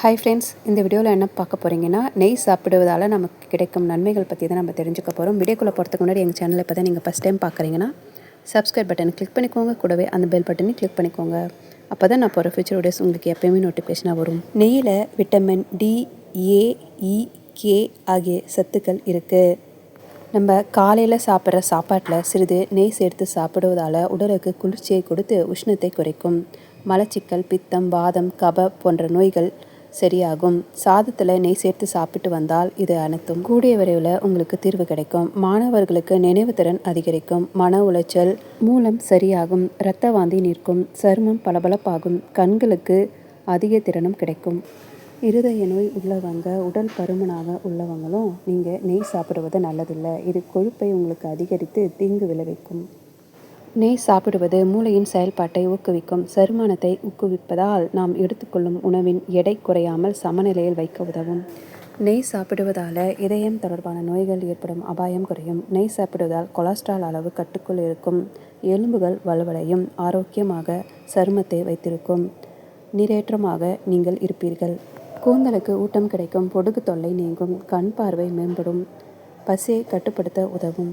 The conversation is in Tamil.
ஹாய் ஃப்ரெண்ட்ஸ் இந்த வீடியோவில் என்ன பார்க்க போகிறீங்கன்னா நெய் சாப்பிடுவதால் நமக்கு கிடைக்கும் நன்மைகள் பற்றி தான் நம்ம தெரிஞ்சுக்க போகிறோம் வீடியோக்குள்ளே போகிறதுக்கு முன்னாடி எங்கள் சேனலை இப்போ தான் நீங்கள் ஃபஸ்ட் டைம் பார்க்குறீங்கன்னா சப்ஸ்கிரைப் பட்டனை கிளிக் பண்ணிக்கோங்க. கூடவே அந்த பெல் பட்டனையும் கிளிக் பண்ணிக்கோங்க. அப்போ தான் நான் போகிற ஃபியூச்சர் வீடியோஸ் உங்களுக்கு எப்போயுமே நோட்டிஃபிகேஷனாக வரும். நெய்யில் vitamin D A E K ஆகிய சத்துக்கள் இருக்குது நம்ம காலையில் சாப்பிட்ற சாப்பாட்டில் சிறிது நெய் சேர்த்து சாப்பிடுவதால் உடலுக்கு குளிர்ச்சியை கொடுத்து உஷ்ணத்தை குறைக்கும். மலச்சிக்கல் பித்தம் வாதம் கப போன்ற நோய்கள் சரியாகும். சாதத்தில் நெய் சேர்த்து சாப்பிட்டு வந்தால் இது அனைத்தும். கூடிய விரைவில் உங்களுக்கு தீர்வு கிடைக்கும். மாணவர்களுக்கு நினைவு திறன் அதிகரிக்கும். மன உளைச்சல் மூலம் சரியாகும். இரத்த வாந்தி நிற்கும். சருமம் பளபளப்பாகும். கண்களுக்கு அதிக திறனும் கிடைக்கும். இருதய நோய் உள்ளவங்க உடல் பருமனாக உள்ளவங்களும் நீங்கள் நெய் சாப்பிடுவது நல்லதில்லை. இது கொழுப்பை உங்களுக்கு அதிகரித்து தீங்கு விளைவிக்கும். நெய் சாப்பிடுவது மூளையின் செயல்பாட்டை ஊக்குவிக்கும் செரிமானத்தை ஊக்குவிப்பதால் நாம் எடுத்துக்கொள்ளும் உணவின் எடை குறையாமல் சமநிலையில் வைக்க உதவும். நெய் சாப்பிடுவதால் இதயம் தொடர்பான நோய்கள் ஏற்படும் அபாயம் குறையும். நெய் சாப்பிடுவதால் கொலஸ்ட்ரால் அளவு கட்டுக்குள் இருக்கும் எலும்புகள் வலுவடையும் ஆரோக்கியமாக சருமத்தை வைத்திருக்கும். நீரேற்றமாக நீங்கள் இருப்பீர்கள். கூந்தலுக்கு ஊட்டம் கிடைக்கும் பொடுகு தொல்லை நீங்கும் கண் பார்வை மேம்படும் பசியை கட்டுப்படுத்த உதவும்.